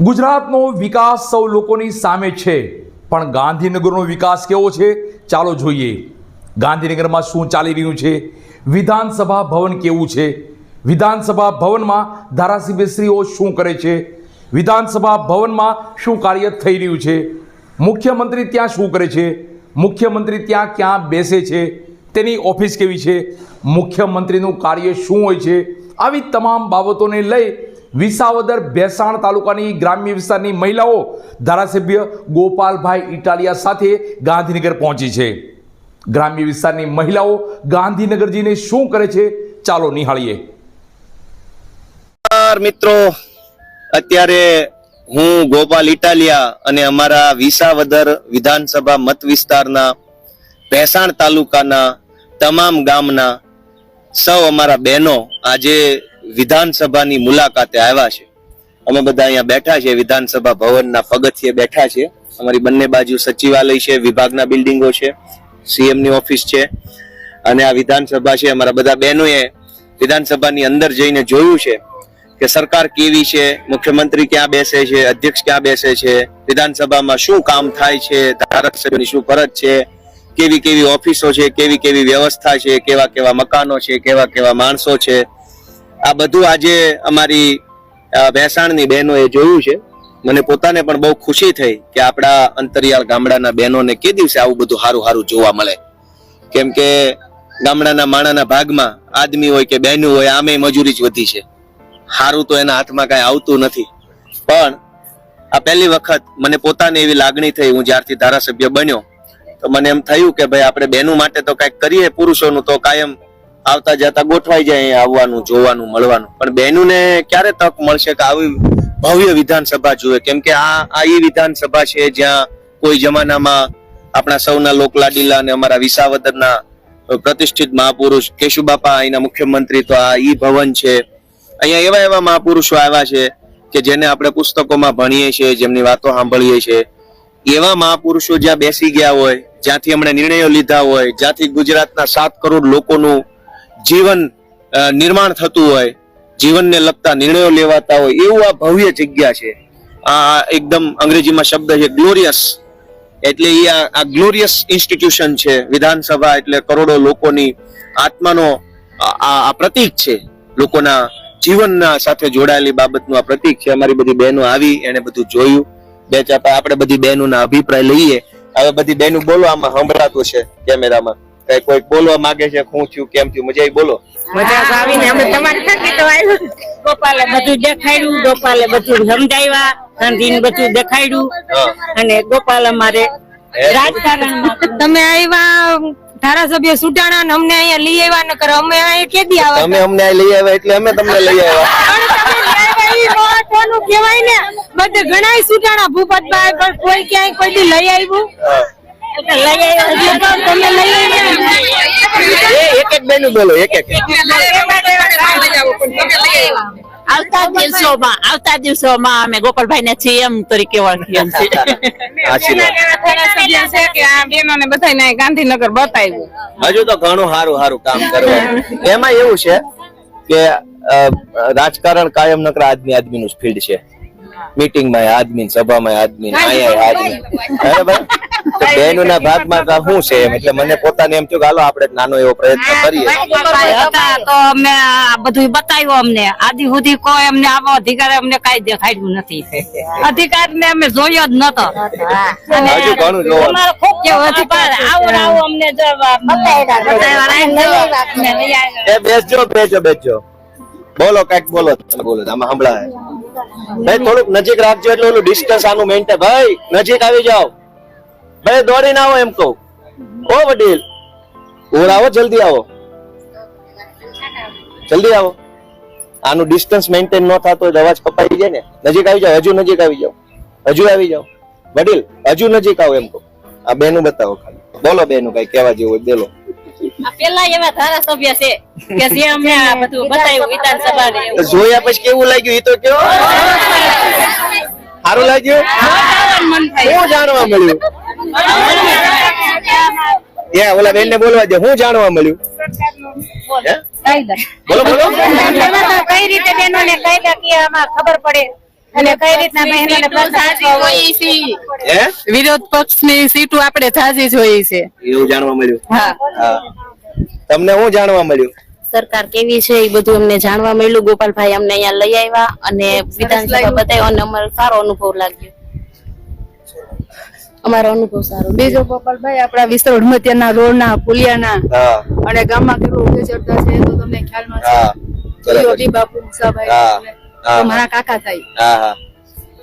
ગુજરાતનો વિકાસ સૌ લોકોની સામે છે, પણ ગાંધીનગરનો વિકાસ કેવો છે? ચાલો જોઈએ. ગાંધીનગરમાં શું ચાલી રહ્યું છે? વિધાનસભા ભવન કેવું છે? વિધાનસભા ભવનમાં ધારાસભ્યશ્રીઓ શું કરે છે? વિધાનસભા ભવનમાં શું કાર્ય થઈ રહ્યું છે? મુખ્યમંત્રી ત્યાં શું કરે છે? મુખ્યમંત્રી ત્યાં ક્યાં બેસે છે? તેની ઓફિસ કેવી છે? મુખ્યમંત્રીનું કાર્ય શું હોય છે? આવી તમામ બાબતોને લઈ વિસાવદર ભેસાણ તાલુકાની ગ્રામ્ય વિસ્તારની મહિલાઓ ધારાસભ્ય ગોપાલભાઈ ઇટાલિયા સાથે ગાંધીનગર પહોંચી છે. ગ્રામ્ય વિસ્તારની મહિલાઓ ગાંધીનગરજીને શું કરે છે? ચાલો નિહાળીએ. મિત્રો. અત્યારે હું ગોપાલ ઇટાલિયા અને અમારા વિસાવદર વિધાનસભા મત વિસ્તારના ભેસાણ તાલુકાના તમામ ગામના સૌ અમારા બહેનો આજે વિધાનસભાની મુલાકાતે આવ્યા છે. અમે બધા અહીંયા બેઠા છે વિધાનસભા ભવનના પગથિયે બેઠા છે અમારી બંને બાજુ સચિવાલય છે, વિભાગના બિલ્ડિંગો છે, સીએમની ઓફિસ છે. અને આ વિધાનસભા છે, અમારા બધા બહેનોએ વિધાનસભાની અંદર જઈને જોયું છે કે સરકાર કેવી છે, મુખ્યમંત્રી ક્યાં બેસે છે, અધ્યક્ષ ક્યાં બેસે છે, વિધાનસભામાં શું કામ થાય છે, ધારાસભ્યની શું ફરજ છે, કેવી કેવી ઓફિસો છે, કેવી કેવી વ્યવસ્થા છે, કેવા કેવા મકાનો છે, કેવા કેવા માણસો છે આ બધું આજે અમારી ભેસાણની બહેનોએ જોયું છે. મને પોતાને પણ બહુ ખુશી થઈ કે આપણા અંતરિયાળ ગામડાના બહેનોને કે દિવસે આવું બધું સારું સારું જોવા મળે. કેમ કે ગામડાના માણાના ભાગમાં આદમી હોય કે બહેનું હોય, આમે મજૂરી જ વધી છે. સારું તો એના હાથમાં કઈ આવતું નથી. પણ આ પહેલી વખત મને પોતાને એવી લાગણી થઈ, હું જ્યારથી ધારાસભ્ય બન્યો, તો મને એમ થયું કે ભાઈ, આપણે બહેનું માટે તો કંઈક કરીએ, પુરુષોનું તો કાયમ આવતા જતા ગોઠવાઈ જાય આવવાનું, જોવાનું, મળવાનું. પણ બહેનોને ક્યારે તક મળશે કે આવી ભવ્ય વિધાનસભા જોઈએ કેમ કે આ આ એ વિધાનસભા છે જ્યાં કોઈ જમાનામાં આપણા સૌના લોકલાડીલા અને અમારા વિસાવદરના પ્રતિષ્ઠિત મહાપુરુષ કેશુબાપા, અહીંના મુખ્યમંત્રી તો આ ઈ ભવન છે. અહીંયા એવા એવા મહાપુરુષો આવ્યા છે કે જેને આપણે પુસ્તકોમાં ભણીએ છીએ, જેમની વાતો સાંભળીએ છીએ. એવા મહાપુરુષો જ્યાં બેસી ગયા હોય, જ્યાંથી એમણે નિર્ણયો લીધા હોય, જ્યાંથી ગુજરાતના સાત કરોડ લોકોનું જીવન નિર્માણ થતું હોય, જીવનને લગતા નિર્ણયો લેવાતા હોય, એવું આ ભવ્ય જગ્યા છે. આ એકદમ અંગ્રેજીમાં શબ્દ છે ગ્લોરિયસ. એટલે એ આ ગ્લોરિયસ ઇન્સ્ટિટ્યુશન છે, વિધાનસભા એટલે કરોડો લોકોની આત્માનો, આ પ્રતીક છે. લોકોના જીવનના સાથે જોડાયેલી બાબતનું આ પ્રતીક છે. અમારી બધી બહેનો આવી એને બધું જોયું. બે ચાપા આપણે બધી બહેનોના અભિપ્રાય લઈએ. હવે બધી બહેનો બોલો, આમાં સંભળાતું છે કેમેરામાં. કઈ કોઈ બોલવા માંગે છે હું છું કેમ છું મજા બોલો. મજા આવીને અમે તમારી સાથે તો આવ્યું. ગોપાલે બધું દેખાડ્યું ગોપાલે બધું સમજાવ્યા ગાંધીને બધું દેખાડ્યું. અને ગોપાલ અમારે રાજકારણમાં. તમે આવ્યા ધારાસભ્ય સુટાણા ને અમને અહીંયા લઈ આવ્યા ન કરો અમે અહીંયા કેદી આવ્યા તમે અમને અહીં લઈ આવ્યા એટલે અમે તમને લઈ આવ્યા. કોનું કહેવાય ને બધે ઘણાય સુટાણા ભૂપતભાઈ પણ કોઈ ક્યાંય કોઈ લઈ આવ્યું. એક એક બેનું બોલો એક એક આવતા દિવસોમાં આવતા દિવસોમાં અમે ગોપાલભાઈ ને સીએમ તરીકે ઓળખીએ છીએ. ગાંધીનગર બતાવ્યું હજુ તો ઘણું સારું સારું કામ કરવાનું. એમાં એવું છે કે રાજકારણ કાયમ નકર આદમી આદમી નું ફિલ્ડ છે. મીટિંગમાં આદમી સભામાં આદમી અહીંયા આદમી બહેનોના ભાગમાં તો શું છે? એટલે મને પોતાને એમ થયું કે હાલો આપણે નાનો એવો પ્રયત્ન કરીએ. તો અમે આ બધું બતાવ્યું અમને. આદિ સુધી કોઈ અમને આવો અધિકાર અમને કઈ દેખાડ્યું નથી. અધિકાર ને અમે જોયો જ નતો. હજુ ઘણું જોવાનું. ખૂબ કેવો અધિકાર આવો આવો અમને જો બતાવ્યા બેસજો બેસજો બેસજો બોલો કંઈક બોલો તમે બોલો આમાં સંભળાય. ભાઈ થોડુંક નજીક રાખજો એટલે ઓલું ડિસ્ટન્સ આનું મેન્ટેન ભાઈ નજીક આવી જાઓ. ભાઈ દોડીને આવો એમ કહું. ઓ વડીલ. ઓર આવો જલ્દી આવો. જલ્દી આવો. આનું ડિસ્ટન્સ મેન્ટેન ન થતો હોય અવાજ કપાઈ જાય ને. નજીક આવી જાઓ હજુ નજીક આવી જાઓ. હજુ આવી જાઓ. વડીલ હજુ નજીક આવો એમ કહું. આ બેનું બતાવો ખાલી. બોલો બેનું કઈ કહેવા જેવું બોલો. પેલા એવા ધારાસભ્ય છે કે જે અમને આ બધું બતાવ્યું વિધાનસભા ને જોયા પછી કેવું લાગ્યું? એ તો કયો સારું લાગ્યું? શું જાણવા મળ્યું? ત્યાં ઓલા બેન ને બોલવા દે હું જાણવા મળ્યું? બોલો બોલો. કઈ રીતે બેનોને કાયદાકીયમાં ખબર પડે અને કઈ રીતના બહેનોને પ્રોત્સાહન હે? વિરોધ પક્ષની સીટો આપણે થાજી જોઈએ છે. એવું જાણવા મળ્યું? હા. હા. તમને હું જાણવા મળ્યું? સરકાર કેવી છે એ બધું અમને જાણવા મળ્યું. ગોપાલભાઈ અમને અહીંયા લઈ આવ્યા અને વિધાનસભા બતાવ્યો અને અમારો સારો અનુભવ લાગ્યો. અમારો અનુભવ સારો. બીજો ગોપાલભાઈ આપણા વિસ્તરોડ મધ્યના રોડના પુલિયાના હા. અને ગામમાં કેટલું ઉજળતા છે તો તમને ખ્યાલમાં છે. બાપુ મુસાભાઈ મારા કાકા થાય. હા હા.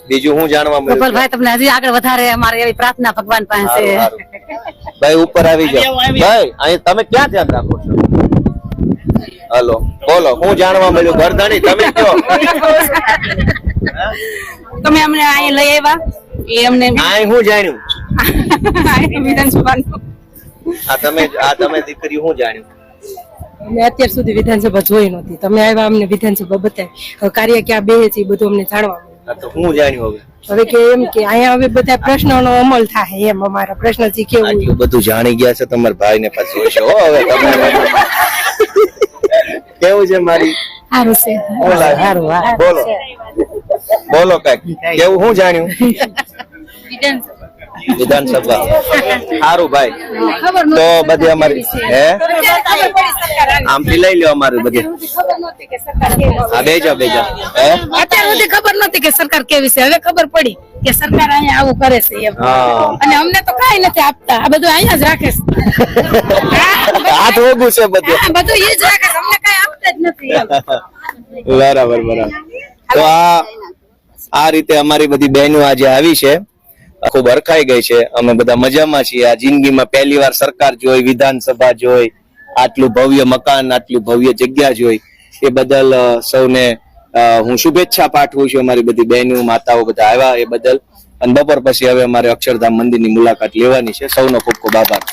બીજું શું જાણવા મળ્યું ગોપાલભાઈ તમને હજી આગળ વધારે અમારી એવી પ્રાર્થના ભગવાન પાસે. ભાઈ ઉપર આવી જાઓ. ભાઈ અહીં તમે ક્યાં ધ્યાન રાખો છો? હલો બોલો હું જાણવા મળ્યું? ગરદણી તમે કયો? તમે અમને અહીં લઈ આવ્યા? એ અમને આ હું જાણ્યું? વિધાનસભાનું. આ તમે આ તમે દીકરી હું જાણ્યું? અમે અત્યાર સુધી વિધાનસભા જોઈ નહોતી. તમે આવ્યા અમને વિધાનસભા બતાવી. કાર્ય ક્યાં બે છે એ બધું અમને જાણવા તો હું જાણ્યું હવે. હવે કે એમ કે અહીંયા હવે બધા પ્રશ્નોનો અમલ થાય એમ અમારા પ્રશ્નથી કેવું બધું જાણી ગયા છે તમારા ભાઈ ને પાછું હશે હો હવે તમને. કેવું છે મારી? સારું છે. બોલો. બોલો કંઈક. કેવું હું જાણ્યું? વિધાનસભા. સારું ભાઈ. તો બધી અમારી હે? આમથી લઈ લ્યો અમારું બધી. હા બેજા બેજા. હે? અત્યાર સુધી ખબર નતી કે સરકાર કેવી છે. હવે ખબર પડી કે સરકાર અહીંયા આવું કરે છે એમ. અને અમને તો કઈ નથી આપતા. આ બધું અહીંયા જ રાખે છે. હાથ ઓગું છે બધું. બધું એ જ રાખે અમને કઈ આપતા જ નથી બરાબર બરાબર. તો આ આ રીતે અમારી બધી બહેનો આજે આવી છે. ખૂબ હરખાઈ ગઈ છે. અમે બધા મજામાં છીએ. આ જિંદગીમાં પહેલી વાર સરકાર જોઈ, વિધાનસભા જોઈ, આટલું ભવ્ય મકાન, આટલું ભવ્ય જગ્યા જોઈ. એ બદલ સૌને હું શુભેચ્છા પાઠવું છું અમારી બધી બહેનો, માતાઓ બધા આવ્યા એ બદલ. અને બપોર પછી હવે અમારે અક્ષરધામ મંદિરની મુલાકાત લેવાની છે. સૌનો ખૂબ ખૂબ આભાર.